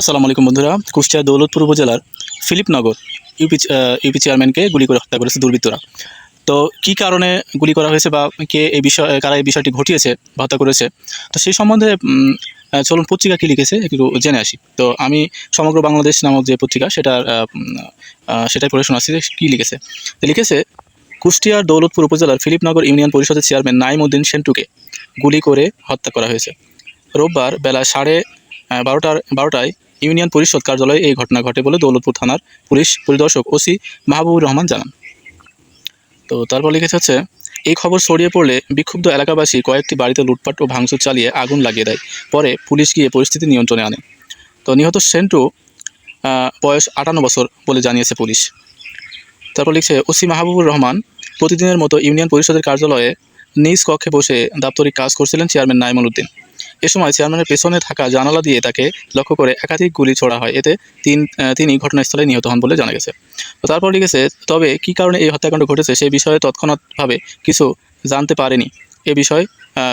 আসসালামু আলাইকুম বন্ধুরা, কুষ্টিয়া দৌলতপুর উপজেলার ফিলিপনগর ইউপি ইউপি চেয়ারম্যানকে গুলি করে হত্যা করেছে দুর্বৃত্তরা। তো কি কারণে গুলি করা হয়েছে বা কে এই বিষয়, কারা এই বিষয়টি ঘটিয়েছে বা হত্যা করেছে? তো সেই সম্বন্ধে চলুন পত্রিকা কী লিখেছে একটু জেনে আসি। তো আমি সমগ্র বাংলাদেশ নামক যে পত্রিকা, সেটা সেটাই পড়ে শোনাচ্ছি যে কী লিখেছে। লিখেছে কুষ্টিয়ার দৌলতপুর উপজেলার ফিলিপনগর ইউনিয়ন পরিষদের চেয়ারম্যান নাইম উদ্দিন সেন্টুকে গুলি করে হত্যা করা হয়েছে। রোববার বেলা সাড়ে বারোটার, বারোটায় ইউনিয়ন পরিষদ কার্যালয়ে এই ঘটনা ঘটে বলে দৌলতপুর থানার পুলিশ পরিদর্শক ওসি মাহবুবুর রহমান জানান। তো তারপর লিখেছে হচ্ছে, এই খবর ছড়িয়ে পড়লে বিক্ষুব্ধ এলাকাবাসী কয়েকটি বাড়িতে লুটপাট ও ভাঙচুর চালিয়ে আগুন লাগিয়ে দেয়। পরে পুলিশ গিয়ে পরিস্থিতি নিয়ন্ত্রণে আনে। তো নিহত সেন্টু বয়স আটান্ন বছর বলে জানিয়েছে পুলিশ। তারপর লিখছে, ওসি মাহবুবুর রহমান প্রতিদিনের মতো ইউনিয়ন পরিষদের কার্যালয়ে নিজ কক্ষে বসে দাপ্তরিক কাজ করছিলেন চেয়ারম্যান নাইমুল উদ্দিন। এ সময় চেয়ারম্যানের পেছনে থাকা জানালা দিয়ে তাকে লক্ষ্য করে একাধিক গুলি ছোড়া হয়। এতে তিন তিনি ঘটনাস্থলে নিহত হন বলে জানা গেছে। তারপর লিখেছে, তবে কী কারণে এই হত্যাকাণ্ড ঘটেছে সেই বিষয়ে তৎক্ষণাৎভাবে কিছু জানতে পারেনি। এ বিষয়ে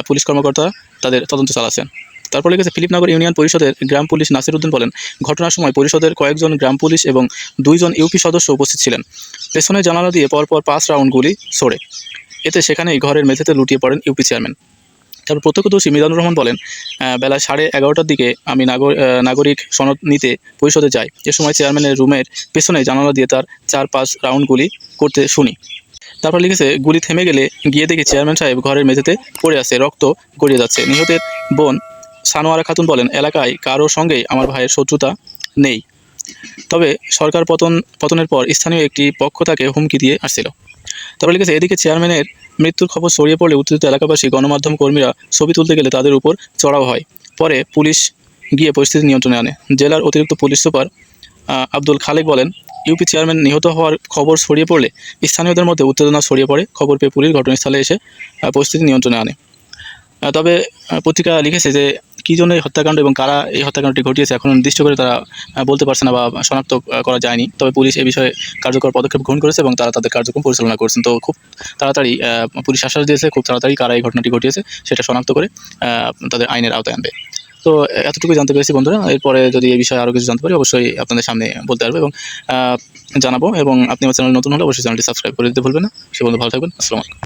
পুলিশ কর্মকর্তা তাদের তদন্ত চালাচ্ছেন। তারপর লিখেছে, ফিলিপনগর ইউনিয়ন পরিষদের গ্রাম পুলিশ নাসির উদ্দিন বলেন, ঘটনার সময় পরিষদের কয়েকজন গ্রাম পুলিশ এবং দুইজন ইউপি সদস্য উপস্থিত ছিলেন। পেছনে জানালা দিয়ে পরপর পাঁচ রাউন্ড গুলি ছোড়ে। এতে সেখানেই ঘরের মেঝেতে লুটিয়ে পড়েন ইউপি চেয়ারম্যান। তারপর প্রত্যক্ষদর্শী মিজানুর রহমান বলেন বেলা সাড়ে এগারোটার দিকে আমি নাগরিক সনদ নিতে পরিষদে যাই। এ সময় চেয়ারম্যানের রুমের পেছনে জানালা দিয়ে তার চার পাঁচ রাউন্ড গুলি করতে শুনি। তারপর লিখেছে, গুলি থেমে গেলে গিয়ে দেখি চেয়ারম্যান সাহেব ঘরের মেঝেতে পড়ে আছে, রক্ত গড়িয়ে যাচ্ছে। নিহতের বোন সানোয়ারা খাতুন বলেন, এলাকায় কারোর সঙ্গেই আমার ভাইয়ের শত্রুতা নেই। তবে সরকার পতন, পতনের পর স্থানীয় একটি পক্ষ তাকে হুমকি দিয়ে আসছিল। তারপর লিখেছে, এদিকে চেয়ারম্যানের মৃত্যুর খবর ছড়িয়ে পড়লে উত্তেজিত এলাকাবাসী, গণমাধ্যম কর্মীরা ছবি তুলতে গেলে তাদের উপর চড়াও হয়। পরে পুলিশ গিয়ে পরিস্থিতি নিয়ন্ত্রণে আনে। জেলার অতিরিক্ত পুলিশ সুপার আব্দুল খালেক বলেন, ইউপি চেয়ারম্যান নিহত হওয়ার খবর ছড়িয়ে পড়লে স্থানীয়দের মধ্যে উত্তেজনা ছড়িয়ে পড়ে। খবর পেয়ে পুলিশ ঘটনাস্থলে এসে পরিস্থিতি নিয়ন্ত্রণে আনে। তবে পত্রিকা লিখেছে যে কী জন্য এই হত্যাকাণ্ড এবং কারা এই হত্যাকাণ্ডটি ঘটিয়েছে এখন নির্দিষ্ট করে তারা বলতে পারছে না বা শনাক্ত করা যায়নি। তবে পুলিশ এ বিষয়ে কার্যকর পদক্ষেপ গ্রহণ করেছে এবং তারা তাদের কার্যক্রম পরিচালনা করছেন। তো খুব তাড়াতাড়ি পুলিশ আশ্বাস দিয়েছে, খুব তাড়াতাড়ি কারা এই ঘটনাটি ঘটিয়েছে সেটা শনাক্ত করে তাদের আইনের আওতায় আনবে। তো এতটুকু জানতে পেরেছি বন্ধুরা। এরপরে যদি এই বিষয়ে আরও কিছু জানতে পারি, অবশ্যই আপনাদের সামনে বলতে পারব এবং জানাব এবং আপনি আমার চ্যানেল নতুন হলে অবশ্যই চ্যানেলটি সাবস্ক্রাইব করে দিতে ভুলবেন না। সে বন্ধু ভালো থাকবেন। আসসালামু আলাইকুম।